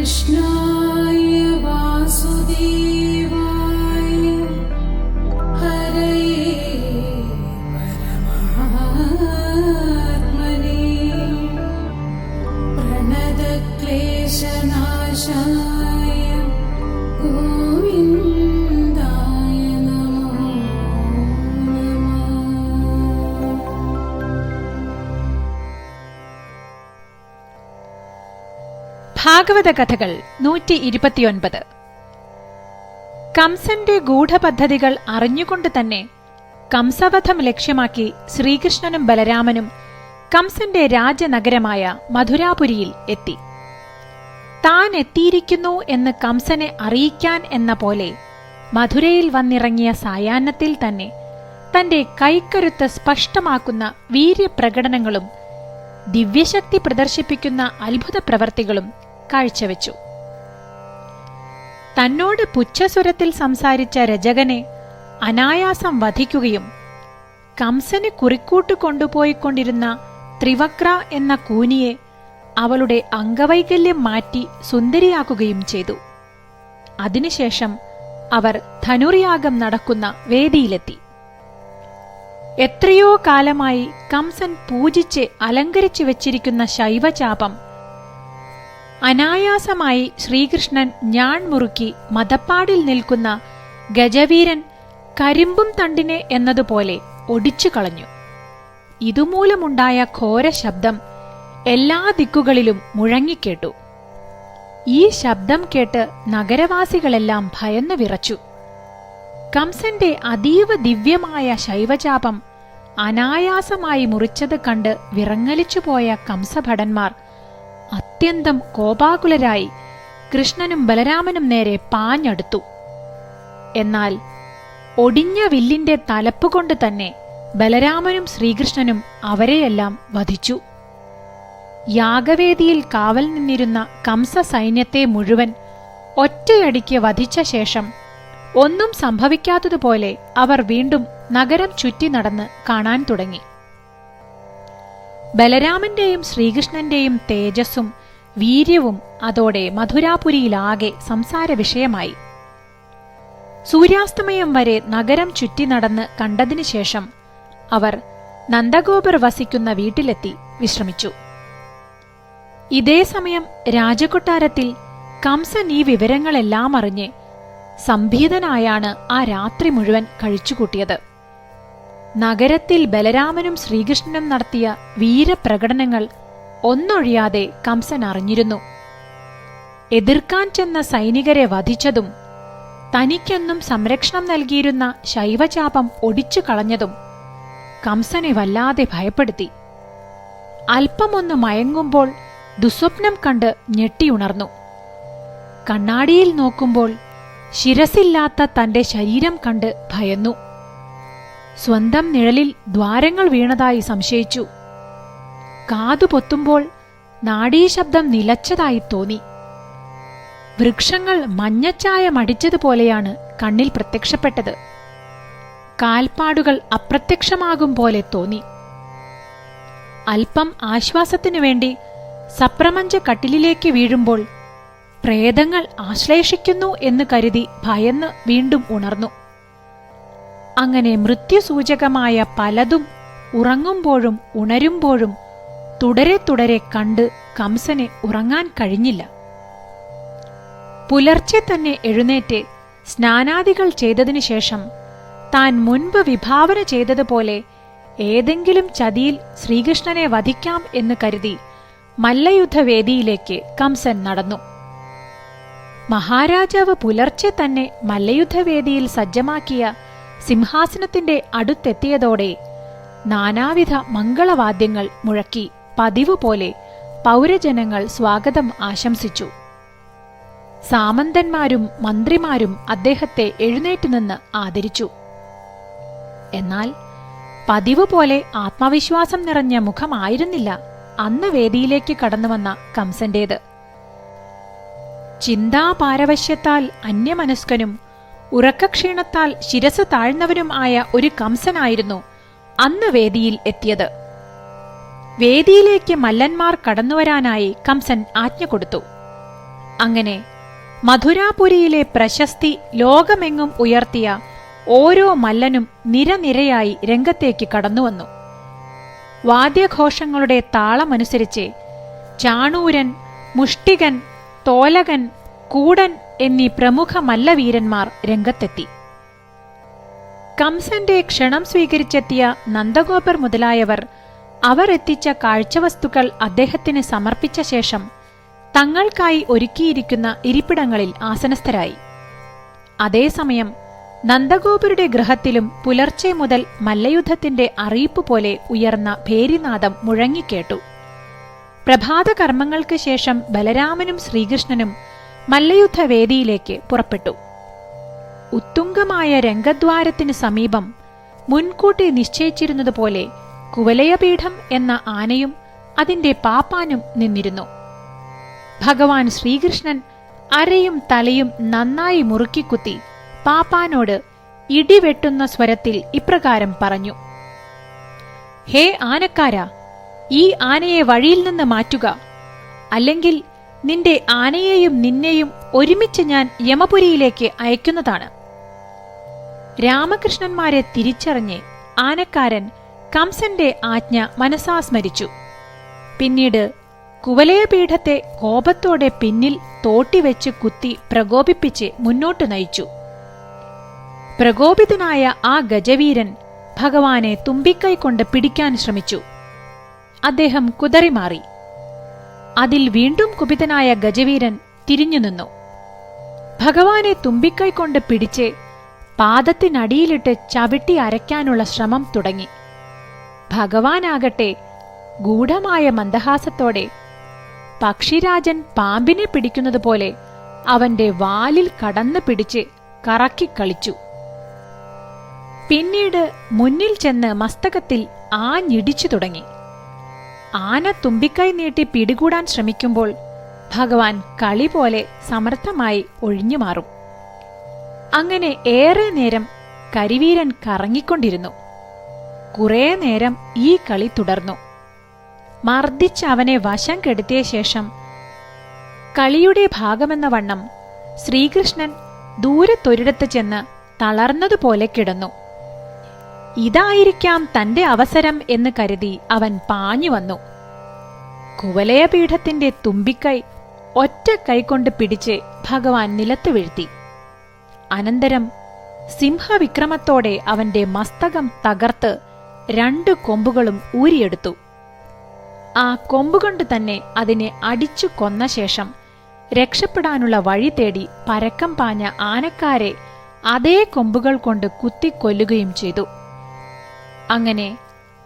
कृष्णाय वासुदेव ഭാഗവത കഥകൾ നൂറ്റി ഇരുപത്തിയൊൻപത് കംസന്റെ ഗൂഢപദ്ധതികൾ അറിഞ്ഞുകൊണ്ട് തന്നെ കംസവധം ലക്ഷ്യമാക്കി ശ്രീകൃഷ്ണനും ബലരാമനും കംസന്റെ രാജനഗരമായ മധുരാപുരിയിൽ എത്തി. താൻ എത്തിയിരിക്കുന്നു എന്ന് കംസനെ അറിയിക്കാൻ എന്ന പോലെ മധുരയിൽ വന്നിറങ്ങിയ സായാഹ്നത്തിൽ തന്നെ തന്റെ കൈക്കരുത്ത് സ്പഷ്ടമാക്കുന്ന വീര്യപ്രകടനങ്ങളും ദിവ്യശക്തി പ്രദർശിപ്പിക്കുന്ന അത്ഭുത പ്രവർത്തികളും കാഴ്ചവെച്ചു. തന്നോട് പുച്ഛസ്വരത്തിൽ സംസാരിച്ച രജകനെ അനായാസം വധിക്കുകയും കംസന് കുറിക്കൂട്ട് കൊണ്ടുപോയിക്കൊണ്ടിരുന്ന ത്രിവക്ര എന്ന കൂനിയെ അവളുടെ അംഗവൈകല്യം മാറ്റി സുന്ദരിയാക്കുകയും ചെയ്തു. അതിനുശേഷം അവർ ധനുർയാഗം നടക്കുന്ന വേദിയിലെത്തി. എത്രയോ കാലമായി കംസൻ പൂജിച്ച് അലങ്കരിച്ചു വെച്ചിരിക്കുന്ന ശൈവചാപം അനായാസമായി ശ്രീകൃഷ്ണൻ ഞാൻ മുറുക്കി മതപ്പാടിൽ നിൽക്കുന്ന ഗജവീരൻ കരിമ്പും തണ്ടിനെ എന്നതുപോലെ ഒടിച്ചു കളഞ്ഞു. ഇതുമൂലമുണ്ടായ ഘോര ശബ്ദം എല്ലാ ദിക്കുകളിലും മുഴങ്ങിക്കേട്ടു. ഈ ശബ്ദം കേട്ട് നഗരവാസികളെല്ലാം ഭയന്നു വിറച്ചു. കംസന്റെ അതീവ ദിവ്യമായ ശൈവചാപം അനായാസമായി മുറിച്ചത് കണ്ട് വിറങ്ങലിച്ചുപോയ കംസഭടന്മാർ അത്യന്തം കോപാകുലരായി കൃഷ്ണനും ബലരാമനും നേരെ പാഞ്ഞടുത്തു. എന്നാൽ ഒടിഞ്ഞ വില്ലിന്റെ തലപ്പുകൊണ്ട് തന്നെ ബലരാമനും ശ്രീകൃഷ്ണനും അവരെയെല്ലാം വധിച്ചു. യാഗവേദിയിൽ കാവൽ നിന്നിരുന്ന കംസ സൈന്യത്തെ മുഴുവൻ ഒറ്റയടിക്ക് വധിച്ച ശേഷം ഒന്നും സംഭവിക്കാത്തതുപോലെ അവർ വീണ്ടും നഗരം ചുറ്റി നടന്ന് കാണാൻ തുടങ്ങി. ബലരാമന്റെയും ശ്രീകൃഷ്ണന്റെയും തേജസ്സും വീര്യവും അതോടെ മധുരാപുരിയിലാകെ സംസാര വിഷയമായി സൂര്യാസ്തമയം വരെ നഗരം ചുറ്റി നടന്ന് കണ്ടതിനു ശേഷം അവർ നന്ദഗോപർ വസിക്കുന്ന വീട്ടിലെത്തി വിശ്രമിച്ചു. ഇതേ സമയം രാജകൊട്ടാരത്തിൽ കംസൻ ഈ വിവരങ്ങളെല്ലാം അറിഞ്ഞ് സംഭീതനായാണ് ആ രാത്രി മുഴുവൻ കഴിച്ചുകൂട്ടിയത്. നഗരത്തിൽ ബലരാമനും ശ്രീകൃഷ്ണനും നടത്തിയ വീരപ്രകടനങ്ങൾ ഒന്നൊഴിയാതെ കംസൻ അറിഞ്ഞിരുന്നു. എതിർക്കാൻ ചെന്ന സൈനികരെ വധിച്ചതും തനിക്കൊന്നും സംരക്ഷണം നൽകിയിരുന്ന ശൈവചാപം ഒടിച്ചു കളഞ്ഞതും കംസനെ വല്ലാതെ ഭയപ്പെടുത്തി. അല്പമൊന്ന് മയങ്ങുമ്പോൾ ദുസ്വപ്നം കണ്ട് ഞെട്ടിയുണർന്നു കണ്ണാടിയിൽ നോക്കുമ്പോൾ ശിരസില്ലാത്ത തന്റെ ശരീരം കണ്ട് ഭയന്നു. സ്വന്തം നിഴലിൽ ദ്വാരങ്ങൾ വീണതായി സംശയിച്ചു. കാതു പൊത്തുമ്പോൾ നാഡീശബ്ദം നിലച്ചതായി തോന്നി. വൃക്ഷങ്ങൾ മഞ്ഞച്ചായ മടിച്ചതുപോലെയാണ് കണ്ണിൽ പ്രത്യക്ഷപ്പെട്ടത്. കാൽപ്പാടുകൾ അപ്രത്യക്ഷമാകും പോലെ തോന്നി. അല്പം ആശ്വാസത്തിനു വേണ്ടി സപ്രമഞ്ച കട്ടിലിലേക്ക് വീഴുമ്പോൾ പ്രേതങ്ങൾ ആശ്ലേഷിക്കുന്നു എന്ന് കരുതി ഭയന്ന് വീണ്ടും ഉണർന്നു. അങ്ങനെ മൃത്യുസൂചകമായ പലതും ഉറങ്ങുമ്പോഴും ഉണരുമ്പോഴും തുടരെ തുടരെ കണ്ട് കംസനെ ഉറങ്ങാൻ കഴിഞ്ഞില്ല. പുലർച്ചെ തന്നെ എഴുന്നേറ്റ് സ്നാനാദികൾ ചെയ്തതിനു ശേഷം താൻ മുൻപ് വിഭാവന ചെയ്തതുപോലെ ഏതെങ്കിലും ചതിയിൽ ശ്രീകൃഷ്ണനെ വധിക്കാം എന്ന് കരുതി മല്ലയുദ്ധവേദിയിലേക്ക് കംസൻ നടന്നു. മഹാരാജാവ് പുലർച്ചെ തന്നെ മല്ലയുദ്ധവേദിയിൽ സജ്ജമാക്കിയ സിംഹാസനത്തിന്റെ അടുത്തെത്തിയതോടെ നാനാവിധ മംഗളവാദ്യങ്ങൾ മുഴക്കി പതിവ് പോലെ പൗരജനങ്ങൾ സ്വാഗതം ആശംസിച്ചു. സാമന്തന്മാരും മന്ത്രിമാരും അദ്ദേഹത്തെ എഴുന്നേറ്റ് നിന്ന് ആദരിച്ചു. എന്നാൽ പതിവ് പോലെ ആത്മവിശ്വാസം നിറഞ്ഞ മുഖമായിരുന്നില്ല അന്ന് വേദിയിലേക്ക് കടന്നുവന്ന കംസന്റേത്. ചിന്താപാരവശ്യത്താൽ അന്യമനസ്കനും ഉറക്കക്ഷീണത്താൽ ശിരസ് താഴ്ന്നവനും ആയ ഒരു കംസനായിരുന്നു അന്ന് വേദിയിൽ എത്തിയത്. വേദിയിലേക്ക് മല്ലന്മാർ കടന്നുവരാനായി കംസൻ ആജ്ഞ കൊടുത്തു. അങ്ങനെ മധുരാപുരിയിലെ പ്രശസ്തി ലോകമെങ്ങും ഉയർത്തിയ ഓരോ മല്ലനും നിരനിരയായി രംഗത്തേക്ക് കടന്നുവന്നു. വാദ്യഘോഷങ്ങളുടെ താളമനുസരിച്ച് ചാണൂരൻ മുഷ്ടികൻ തോലകൻ കൂടൻ എന്നീ പ്രമുഖ മല്ലവീരന്മാർ രംഗത്തെത്തി. കംസന്റെ ക്ഷണം സ്വീകരിച്ചെത്തിയ നന്ദഗോപർ മുതലായവർ അവർ എത്തിച്ച കാഴ്ചവസ്തുക്കൾ അദ്ദേഹത്തിന് സമർപ്പിച്ച ശേഷം തങ്ങൾക്കായി ഒരുക്കിയിരിക്കുന്ന ഇരിപ്പിടങ്ങളിൽ ആസനസ്ഥരായി. അതേസമയം നന്ദഗോപരുടെ ഗ്രഹത്തിലും പുലർച്ചെ മുതൽ മല്ലയുദ്ധത്തിന്റെ അറിയിപ്പ് പോലെ ഉയർന്ന ഭേരിനാദം മുഴങ്ങിക്കേട്ടു. പ്രഭാതകർമ്മങ്ങൾക്ക് ശേഷം ബലരാമനും ശ്രീകൃഷ്ണനും മല്ലയുദ്ധവേദിയിലേക്ക് പുറപ്പെട്ടു. ഉത്തുംഗമായ രംഗദ്വാരത്തിന് സമീപം മുൻകൂട്ടി നിശ്ചയിച്ചിരുന്നതുപോലെ കുവലയപീഠം എന്ന ആനയും അതിന്റെ പാപ്പാനും നിന്നിരുന്നു. ഭഗവാൻ ശ്രീകൃഷ്ണൻ അരയും തലയും നന്നായി മുറുക്കിക്കുത്തി പാപ്പാനോട് ഇടിവെട്ടുന്ന സ്വരത്തിൽ ഇപ്രകാരം പറഞ്ഞു. ഹേ ആനക്കാര ഈ ആനയെ വഴിയിൽ നിന്ന് മാറ്റുക. അല്ലെങ്കിൽ നിന്റെ ആനയെയും നിന്നെയും ഒരുമിച്ച് ഞാൻ യമപുരിയിലേക്ക് അയക്കുന്നതാണ്. രാമകൃഷ്ണന്മാരെ തിരിച്ചറിഞ്ഞ് ആനക്കാരൻ കംസന്റെ ആജ്ഞ മനസാസ്മരിച്ചു പിന്നീട് കുവലയപീഠത്തെ കോപത്തോടെ പിന്നിൽ തോട്ടിവെച്ച് കുത്തി പ്രകോപിപ്പിച്ച് മുന്നോട്ട് നയിച്ചു. പ്രകോപിതനായ ആ ഗജവീരൻ ഭഗവാനെ തുമ്പിക്കൈ കൊണ്ട് പിടിക്കാൻ ശ്രമിച്ചു. അദ്ദേഹം കുതറിമാറി. അതിൽ വീണ്ടും കുപിതനായ ഗജവീരൻ തിരിഞ്ഞുനിന്നു ഭഗവാനെ തുമ്പിക്കൈ കൊണ്ട് പിടിച്ച് പാദത്തിനടിയിലിട്ട് ചവിട്ടി അരയ്ക്കാനുള്ള ശ്രമം തുടങ്ങി. ഭഗവാനാകട്ടെ ഗൂഢമായ മന്ദഹാസത്തോടെ പക്ഷിരാജൻ പാമ്പിനെ പിടിക്കുന്നതുപോലെ അവന്റെ വാലിൽ കടന്നു പിടിച്ച് കറക്കിക്കളിച്ചു പിന്നീട് മുന്നിൽ ചെന്ന് മസ്തകത്തിൽ ആഞ്ഞിടിച്ചു തുടങ്ങി. ആന തുമ്പിക്കൈ നീട്ടി പിടികൂടാൻ ശ്രമിക്കുമ്പോൾ ഭഗവാൻ കളി പോലെ സമർത്ഥമായി ഒഴിഞ്ഞു മാറും. അങ്ങനെ ഏറെ നേരം കരിവീരൻ കറങ്ങിക്കൊണ്ടിരുന്നു. കുറേ നേരം ഈ കളി തുടർന്നു. മർദ്ദിച്ച് അവനെ വശം കെടുത്തിയ ശേഷം കളിയുടെ ഭാഗമെന്ന വണ്ണം ശ്രീകൃഷ്ണൻ ദൂരത്തൊരിടത്ത് ചെന്ന് തളർന്നതുപോലെ കിടന്നു. ഇതായിരിക്കാം തന്റെ അവസരം എന്ന് കരുതി അവൻ പാഞ്ഞു വന്നു. കുവലയപീഠത്തിന്റെ തുമ്പിക്കൈ ഒറ്റ കൈകൊണ്ട് പിടിച്ച് ഭഗവാൻ നിലത്ത് വീഴ്ത്തി. അനന്തരം സിംഹവിക്രമത്തോടെ അവന്റെ മസ്തകം തകർത്ത് രണ്ട് കൊമ്പുകളും ഊരിയെടുത്തു. ആ കൊമ്പുകൊണ്ട് തന്നെ അതിനെ അടിച്ചു കൊന്ന ശേഷം രക്ഷപ്പെടാനുള്ള വഴി തേടി പരക്കം പാഞ്ഞ ആനക്കാരെ അതേ കൊമ്പുകൾ കൊണ്ട് കുത്തിക്കൊല്ലുകയും ചെയ്തു. അങ്ങനെ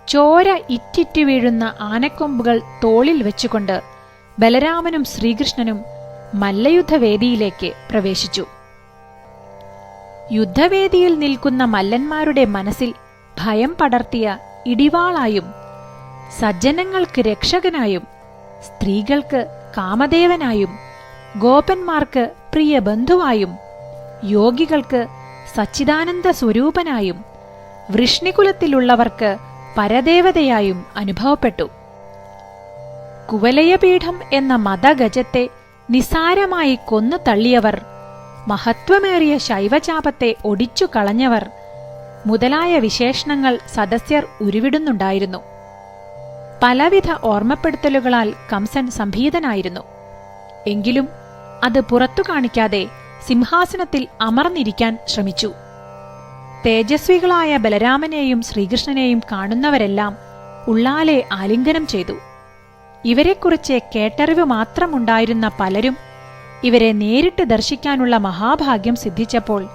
ചോര ഇറ്റിറ്റ് വീഴുന്ന ആനക്കൊമ്പുകൾ തോളിൽ വെച്ചുകൊണ്ട് ബലരാമനും ശ്രീകൃഷ്ണനും മല്ലയുദ്ധവേദിയിലേക്ക് പ്രവേശിച്ചു. യുദ്ധവേദിയിൽ നിൽക്കുന്ന മല്ലന്മാരുടെ മനസ്സിൽ ഭയം പടർത്തിയ ഇടിവാളായും സജ്ജനങ്ങൾക്ക് രക്ഷകനായും സ്ത്രീകൾക്ക് കാമദേവനായും ഗോപന്മാർക്ക് പ്രിയ ബന്ധുവായും യോഗികൾക്ക് സച്ചിദാനന്ദ സ്വരൂപനായും വൃഷ്ണികുലത്തിലുള്ളവർക്ക് പരദേവതയായും അനുഭവപ്പെട്ടു. കുവലയപീഠം എന്ന മതഗജത്തെ നിസാരമായി കൊന്നു തള്ളിയവർ മഹത്വമേറിയ ശൈവചാപത്തെ ഒടിച്ചു കളഞ്ഞവർ മുതലായ വിശേഷണങ്ങൾ സദസ്യർ ഉരുവിടുന്നുണ്ടായിരുന്നു. പലവിധ ഓർമ്മപ്പെടുത്തലുകളാൽ കംസൻ സംഭീതനായിരുന്നു. എങ്കിലും അത് പുറത്തു കാണിക്കാതെ സിംഹാസനത്തിൽ അമർന്നിരിക്കാൻ ശ്രമിച്ചു. തേജസ്വികളായ ബലരാമനെയും ശ്രീകൃഷ്ണനെയും കാണുന്നവരെല്ലാം ഉള്ളാലെ ആലിംഗനം ചെയ്തു. ഇവരെക്കുറിച്ച് കേട്ടറിവ് മാത്രമുണ്ടായിരുന്ന പലരും ഇവരെ നേരിട്ട് ദർശിക്കാനുള്ള മഹാഭാഗ്യം സിദ്ധിച്ചപ്പോൾ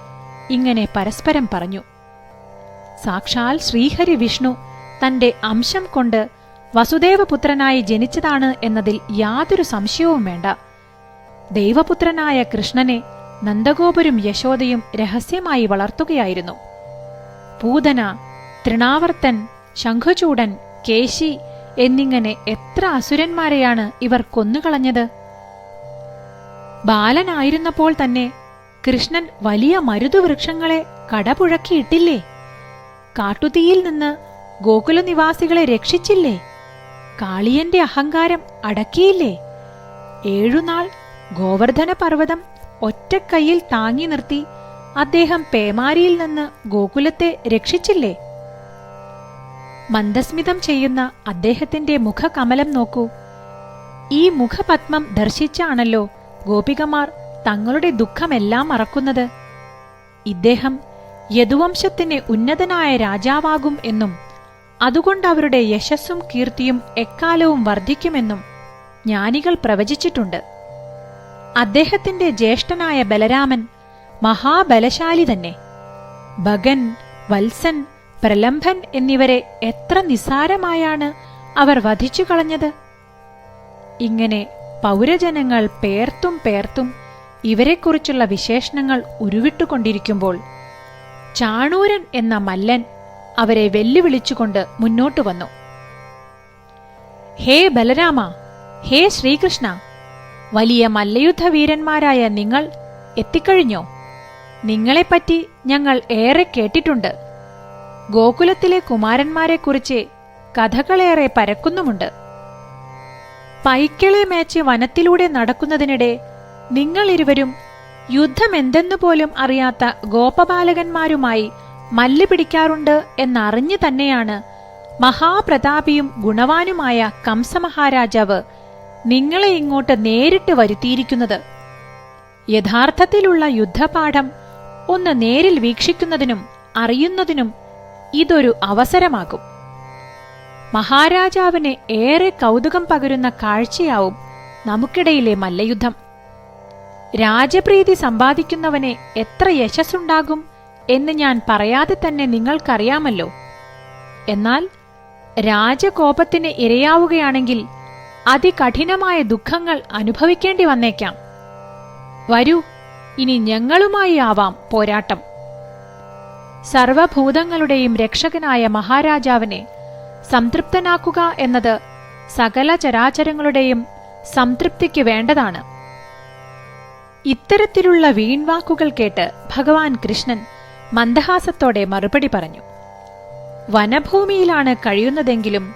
ഇങ്ങനെ പരസ്പരം പറഞ്ഞു. സാക്ഷാൽ ശ്രീഹരി വിഷ്ണു തന്റെ അംശം കൊണ്ട് വസുദേവപുത്രനായി ജനിച്ചതാണ് എന്നതിൽ യാതൊരു സംശയവും വേണ്ട. ദൈവപുത്രനായ കൃഷ്ണനെ നന്ദഗോപുരും യശോദയും രഹസ്യമായി വളർത്തുകയായിരുന്നു. പൂതന തൃണാവർത്തൻ ശംഖുചൂടൻ കേശി എന്നിങ്ങനെ എത്ര അസുരന്മാരെയാണ് ഇവർ കൊന്നുകളഞ്ഞത്? ബാലനായിരുന്നപ്പോൾ തന്നെ കൃഷ്ണൻ വലിയ മരുതുവൃക്ഷങ്ങളെ കടപുഴക്കിയിട്ടില്ലേ? കാട്ടുതീയിൽ നിന്ന് ഗോകുലനിവാസികളെ രക്ഷിച്ചില്ലേ? കാളിയന്റെ അഹങ്കാരം അടക്കിയില്ലേ? ഏഴുനാൾ ഗോവർദ്ധന പർവതം ഒറ്റക്കൈയിൽ താങ്ങി നിർത്തി അദ്ദേഹം പേമാരിയിൽ നിന്ന് ഗോകുലത്തെ രക്ഷിച്ചില്ലേ? മന്ദസ്മിതം ചെയ്യുന്ന അദ്ദേഹത്തിന്റെ മുഖകമലം നോക്കൂ. ഈ മുഖപത്മം ദർശിച്ചാണല്ലോ ഗോപികമാർ തങ്ങളുടെ ദുഃഖമെല്ലാം മറക്കുന്നത്. ഇദ്ദേഹം യദുവംശത്തിന് ഉന്നതനായ രാജാവാകും എന്നും അതുകൊണ്ട് അവരുടെ യശസ്സും കീർത്തിയും എക്കാലവും വർദ്ധിക്കുമെന്നും ജ്ഞാനികൾ പ്രവചിച്ചിട്ടുണ്ട്. അദ്ദേഹത്തിന്റെ ജ്യേഷ്ഠനായ ബലരാമൻ മഹാബലശാലി തന്നെ. ഭഗൻ വത്സൻ പ്രലംഭൻ എന്നിവരെ എത്ര നിസാരമായാണ് അവർ വധിച്ചു കളഞ്ഞത്. ഇങ്ങനെ പൗരജനങ്ങൾ പേർത്തും പേർത്തും ഇവരെക്കുറിച്ചുള്ള വിശേഷണങ്ങൾ ഉരുവിട്ടുകൊണ്ടിരിക്കുമ്പോൾ ചാണൂരൻ എന്ന മല്ലൻ അവരെ വെല്ലുവിളിച്ചുകൊണ്ട് മുന്നോട്ട് വന്നു. ഹേ ബലരാമ ഹേ ശ്രീകൃഷ്ണ വലിയ മല്ലയുദ്ധ വീരന്മാരായ നിങ്ങൾ എത്തിക്കഴിഞ്ഞോ? നിങ്ങളെപ്പറ്റി ഞങ്ങൾ ഏറെ കേട്ടിട്ടുണ്ട്. ഗോകുലത്തിലെ കുമാരന്മാരെക്കുറിച്ച് കഥകളേറെ പരക്കുന്നുമുണ്ട്. പൈക്കളെ മേച്ച് വനത്തിലൂടെ നടക്കുന്നതിനിടെ നിങ്ങളിരുവരും യുദ്ധമെന്തെന്നു പോലും അറിയാത്ത ഗോപബാലകന്മാരുമായി മല്ല് പിടിക്കാറുണ്ട് എന്നറിഞ്ഞു തന്നെയാണ് മഹാപ്രതാപിയും ഗുണവാനുമായ കംസമഹാരാജാവ് നിങ്ങളെ ഇങ്ങോട്ട് നേരിട്ട് വരുത്തിയിരിക്കുന്നത്. യഥാർത്ഥത്തിലുള്ള യുദ്ധപാഠം ഒന്ന് നേരിൽ വീക്ഷിക്കുന്നതിനും അറിയുന്നതിനും ഇതൊരു അവസരമാകും. മഹാരാജാവിന് ഏറെ കൗതുകം പകരുന്ന കാഴ്ചയാവും നമുക്കിടയിലെ മല്ലയുദ്ധം. രാജപ്രീതി സമ്പാദിക്കുന്നവന് എത്ര യശസ്സുണ്ടാകും എന്ന് ഞാൻ പറയാതെ തന്നെ നിങ്ങൾക്കറിയാമല്ലോ. എന്നാൽ രാജകോപത്തിന് ഇരയാവുകയാണെങ്കിൽ അതികഠിനമായ ദുഃഖങ്ങൾ അനുഭവിക്കേണ്ടി വന്നേക്കാം. വരൂ ഇനി ഞങ്ങളുമായി ആവാം പോരാട്ടം. സർവഭൂതങ്ങളുടെയും രക്ഷകനായ മഹാരാജാവിനെ സംതൃപ്തനാക്കുക എന്നത് സകല ചരാചരങ്ങളുടെയും സംതൃപ്തിക്ക് വേണ്ടതാണ്. ഇത്തരത്തിലുള്ള വീൺവാക്കുകൾ കേട്ട് ഭഗവാൻ കൃഷ്ണൻ മന്ദഹാസത്തോടെ മറുപടി പറഞ്ഞു. വനഭൂമിയിലാണ് കഴിയുന്നതെങ്കിലും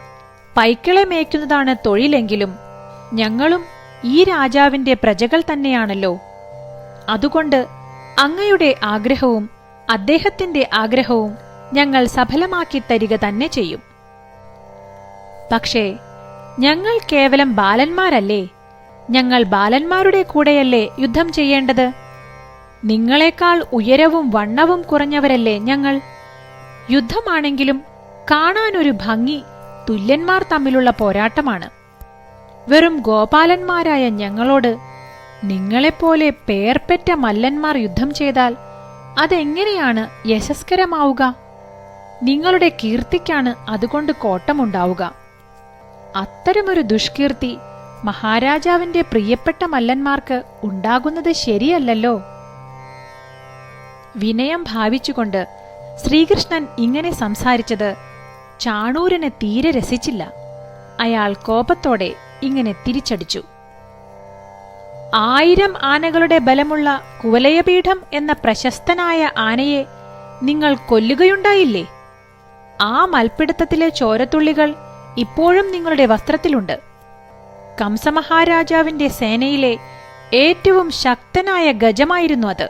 പൈക്കിളെ മേയ്ക്കുന്നതാണ് തൊഴിലെങ്കിലും ഞങ്ങളും ഈ രാജാവിന്റെ പ്രജകൾ തന്നെയാണല്ലോ അതുകൊണ്ട് അങ്ങയുടെ ആഗ്രഹവും അദ്ദേഹത്തിന്റെ ആഗ്രഹവും ഞങ്ങൾ സഫലമാക്കി തരിക തന്നെ ചെയ്യും. പക്ഷേ ഞങ്ങൾ കേവലം ബാലന്മാരല്ലേ? ഞങ്ങൾ ബാലന്മാരുടെ കൂടെയല്ലേ യുദ്ധം ചെയ്യേണ്ടത്? നിങ്ങളെക്കാൾ ഉയരവും വണ്ണവും കുറഞ്ഞവരല്ലേ ഞങ്ങൾ? യുദ്ധമാണെങ്കിലും കാണാനൊരു ഭംഗി തുല്യന്മാർ തമ്മിലുള്ള പോരാട്ടമാണ്. വെറും ഗോപാലന്മാരായ ഞങ്ങളോട് നിങ്ങളെപ്പോലെ പേർപ്പെറ്റ മല്ലന്മാർ യുദ്ധം ചെയ്താൽ അതെങ്ങനെയാണ് യശസ്കരമാവുക? നിങ്ങളുടെ കീർത്തിക്കാണ് അതുകൊണ്ട് കോട്ടമുണ്ടാവുക. അത്തരമൊരു ദുഷ്കീർത്തി മഹാരാജാവിന്റെ പ്രിയപ്പെട്ട മല്ലന്മാർക്ക് ഉണ്ടാകുന്നത് ശരിയല്ലല്ലോ. വിനയം ഭാവിച്ചുകൊണ്ട് ശ്രീകൃഷ്ണൻ ഇങ്ങനെ സംസാരിച്ചത് ചാണൂരനെ തീരെ രസിച്ചില്ല. അയാൾ കോപത്തോടെ ഇങ്ങനെ തിരിച്ചടിച്ചു. ആയിരം ആനകളുടെ ബലമുള്ള കുവലയപീഠം എന്ന പ്രശസ്തനായ ആനയെ നിങ്ങൾ കൊല്ലുകയുണ്ടായില്ലേ? ആ മൽപ്പിടുത്തത്തിലെ ചോരത്തുള്ളികൾ ഇപ്പോഴും നിങ്ങളുടെ വസ്ത്രത്തിലുണ്ട്. കംസമഹാരാജാവിന്റെ സേനയിലെ ഏറ്റവും ശക്തനായ ഗജമായിരുന്നു അത്.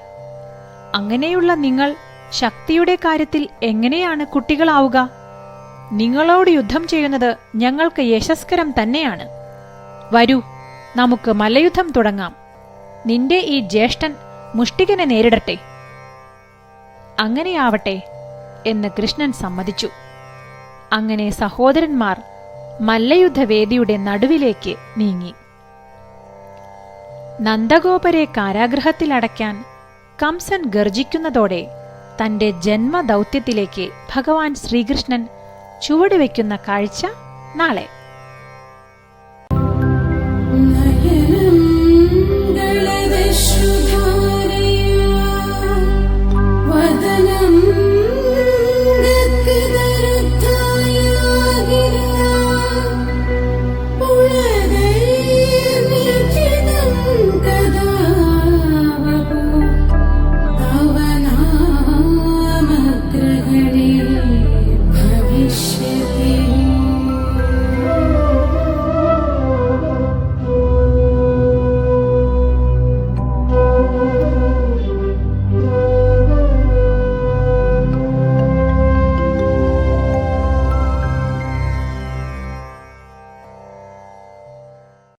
അങ്ങനെയുള്ള നിങ്ങൾ ശക്തിയുടെ കാര്യത്തിൽ എങ്ങനെയാണ് കുട്ടികളാവുക? നിങ്ങളോട് യുദ്ധം ചെയ്യുന്നത് ഞങ്ങൾക്ക് യശസ്കരം തന്നെയാണ്. വരൂ നമുക്ക് മല്ലയുദ്ധം തുടങ്ങാം. നിന്റെ ഈ ജ്യേഷ്ഠൻ മുഷ്ടികനെ നേരിടട്ടെ. അങ്ങനെയാവട്ടെ എന്ന് കൃഷ്ണൻ സമ്മതിച്ചു. അങ്ങനെ സഹോദരന്മാർ മല്ലയുദ്ധവേദിയുടെ നടുവിലേക്ക് നീങ്ങി. നന്ദഗോപരെ കാരാഗ്രഹത്തിലടയ്ക്കാൻ കംസൻ ഗർജിക്കുന്നതോടെ തന്റെ ജന്മദൗത്യത്തിലേക്ക് ഭഗവാൻ ശ്രീകൃഷ്ണൻ ചുവടുവെക്കുന്ന കാഴ്ച നാളെ.